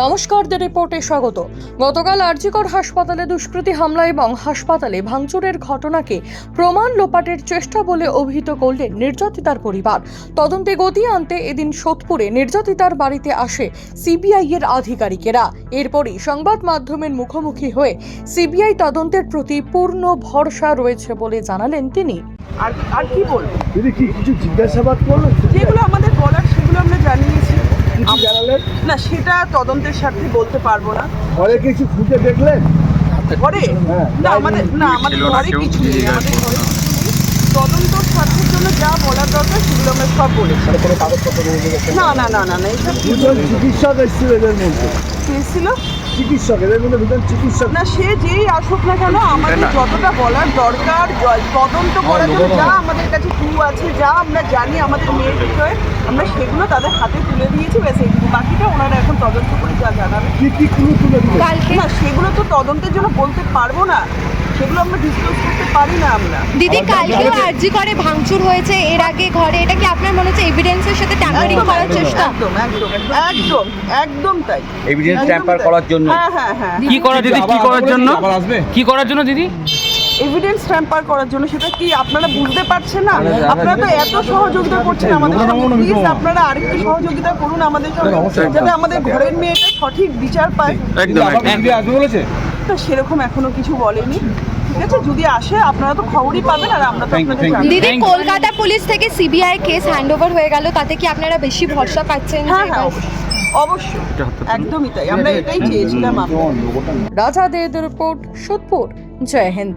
নমস্কার দ্য রিপোর্টে স্বাগত। গতকাল আরজিকর হাসপাতালে দুষ্কৃতী হামলা এবং হাসপাতালে ভাঙচুরের ঘটনাকে প্রমাণ লোপাটের চেষ্টা বলে অভিহিত করলেন নির্যাতিতার পরিবার। তদন্তে গতি আনতে এদিন সোদপুরে নির্যাতিতার বাড়িতে আসে সিবিআই এর আধিকারিকেরা। এরপরই সংবাদ মাধ্যমের মুখোমুখি হয়ে সিবিআই তদন্তের প্রতি পূর্ণ ভরসা রয়েছে বলে জানালেন তিনি। আর আর কি বলব? দিদি কি কিছু জিজ্ঞাসাবাদ করলেন যেগুলো আমাদের বলার সেগুলো আমরা জানিয়েছি। না সেটা তদন্তের স্বার্থে বলতে পারব না। ঘরে কিছু খুঁজে দেখলেন? ঘরে? হ্যাঁ, না আমাদের না আমাদের ঘরে কিছু নেই আমাদের ঘরে তদন্ত স্বার্থের জন্য যা বলার দরকার সেগুলো আমরা সব বলেছি। মানে না না না না না এইসব চিকিৎসক এসেছিল এদের মধ্যে। ছিল চিকিৎসক এদের মধ্যে দুজন চিকিৎসক। না সে যেই আসুক না কেন আমাদের যতটা বলার দরকার তদন্ত করার জন্য যা আমাদের কাছে ক্লু আছে যা আমরা জানি আমাদের মেয়ের বিষয়ে আমরা সেগুলো তাদের হাতে তুলে দিয়েছি ব্যাস তদন্ত করে যা জানাবে। কি কি ক্লু তুলে দিলেন না সেগুলো তো তদন্তের জন্য বলতে পারব না। সেগুলো আমরা ডিসক্লোজ করতে পারি না আমরা। দিদি কালকেও আরজি করে ভাঙচুর হয়েছে এর আগে ঘরে। এটা কি আপনার মনে হচ্ছে এভিডেন্সের সাথে ট্যাম্পারিং করার চেষ্টা? একদম একদম একদম একদম তাই। এভিডেন্স ট্যাম্পার করার জন্য। হ্যাঁ হ্যাঁ হ্যাঁ। কি করার দিদি? কি করার জন্য? কি করার জন্য দিদি? এভিডেন্স ট্যাম্পার করার জন্য সেটা কি আপনারা বুঝতে পারছেন না? আপনারা তো এত সহযোগিতা করছেন আমাদের প্লিজ আপনারা আরেকটু সহযোগিতা করুন আমাদের সঙ্গে যাতে আমাদের ঘরের মেয়েটা সঠিক বিচার পায়। একদম তো সেরকম এখনও কিছু বলেনি। ঠিক আছে? যদি আসে আপনারা তো খবরই পাবেন আর আমরা তো আপনাদের দিদি কলকাতা পুলিশ থেকে সিবিআই কেস হ্যান্ডওভার হয়ে গেল তাতে কি আপনারা বেশি ভরসা পাচ্ছেন হ্যাঁ হ্যাঁ অবশ্যই। একদমই তাই। আমরা এটাই চেয়েছিলাম রাজা দে রিপোর্ট সোদপুর। জয় হিন্দ।